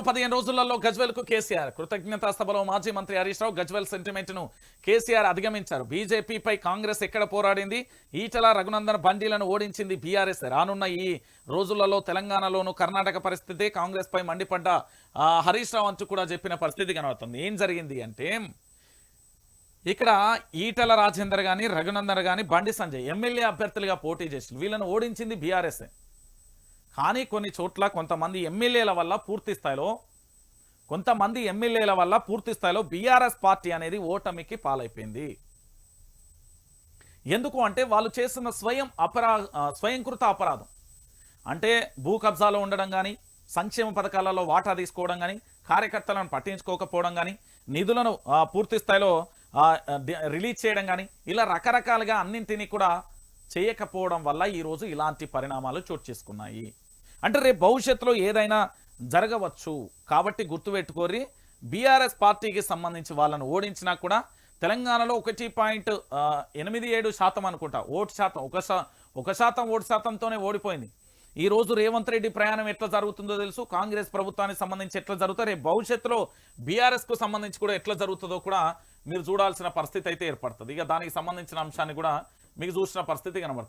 మరో పదిహేను రోజులలో గజ్వెల్కు కేసీఆర్. కృతజ్ఞతా సభలో మాజీ మంత్రి హరీష్ రావు గజ్వెల్ సెంటిమెంట్ను కేసీఆర్ అధిగమించారు. బీజేపీపై కాంగ్రెస్ ఎక్కడ పోరాడింది? ఈటల రఘునందన్ బండిలను ఓడించింది బీఆర్ఎస్. రానున్న ఈ రోజులలో తెలంగాణలోను కర్ణాటక పరిస్థితి కాంగ్రెస్ పై మండిపడ్డ హరీష్ రావు అంటూ కూడా చెప్పిన పరిస్థితి కనబడుతుంది. ఏం జరిగింది అంటే ఇక్కడ ఈటల రాజేందర్ గాని రఘునందన్ గాని బండి సంజయ్ ఎమ్మెల్యే అభ్యర్థులుగా పోటీ చేసి వీళ్ళను ఓడించింది బీఆర్ఎస్ కానీ కొన్ని చోట్ల కొంతమంది ఎమ్మెల్యేల వల్ల పూర్తి స్థాయిలో కొంతమంది ఎమ్మెల్యేల వల్ల పూర్తి స్థాయిలో బీఆర్ఎస్ పార్టీ అనేది ఓటమికి పాలైపోయింది. ఎందుకు అంటే వాళ్ళు చేస్తున్న స్వయం అపరా స్వయంకృత అపరాధం. అంటే భూ కబ్జాలో ఉండడం కానీ సంక్షేమ పథకాలలో వాటా తీసుకోవడం కానీ కార్యకర్తలను పట్టించుకోకపోవడం కానీ నిధులను పూర్తి స్థాయిలో రిలీజ్ చేయడం కానీ ఇలా రకరకాలుగా అన్నింటినీ కూడా చేయకపోవడం వల్ల ఈరోజు ఇలాంటి పరిణామాలు చోటు చేసుకున్నాయి. అంటే రేపు భవిష్యత్తులో ఏదైనా జరగవచ్చు కాబట్టి గుర్తుపెట్టుకోరి బీఆర్ఎస్ పార్టీకి సంబంధించి వాళ్ళను ఓడించినా కూడా తెలంగాణలో ఒకటి పాయింట్ ఎనిమిది ఏడు శాతం అనుకుంటా ఓటు శాతం ఒక శా ఒక శాతం ఓటు శాతంతోనే ఓడిపోయింది. ఈ రోజు రేవంత్ రెడ్డి ప్రయాణం ఎట్లా జరుగుతుందో తెలుసు? కాంగ్రెస్ ప్రభుత్వానికి సంబంధించి ఎట్లా జరుగుతుందో రేపు భవిష్యత్తులో బీఆర్ఎస్కు సంబంధించి కూడా ఎట్లా జరుగుతుందో కూడా మీరు చూడాల్సిన పరిస్థితి అయితే ఏర్పడుతుంది. ఇక దానికి సంబంధించిన అంశాన్ని కూడా మీకు చూసిన పరిస్థితి కనబడుతుంది.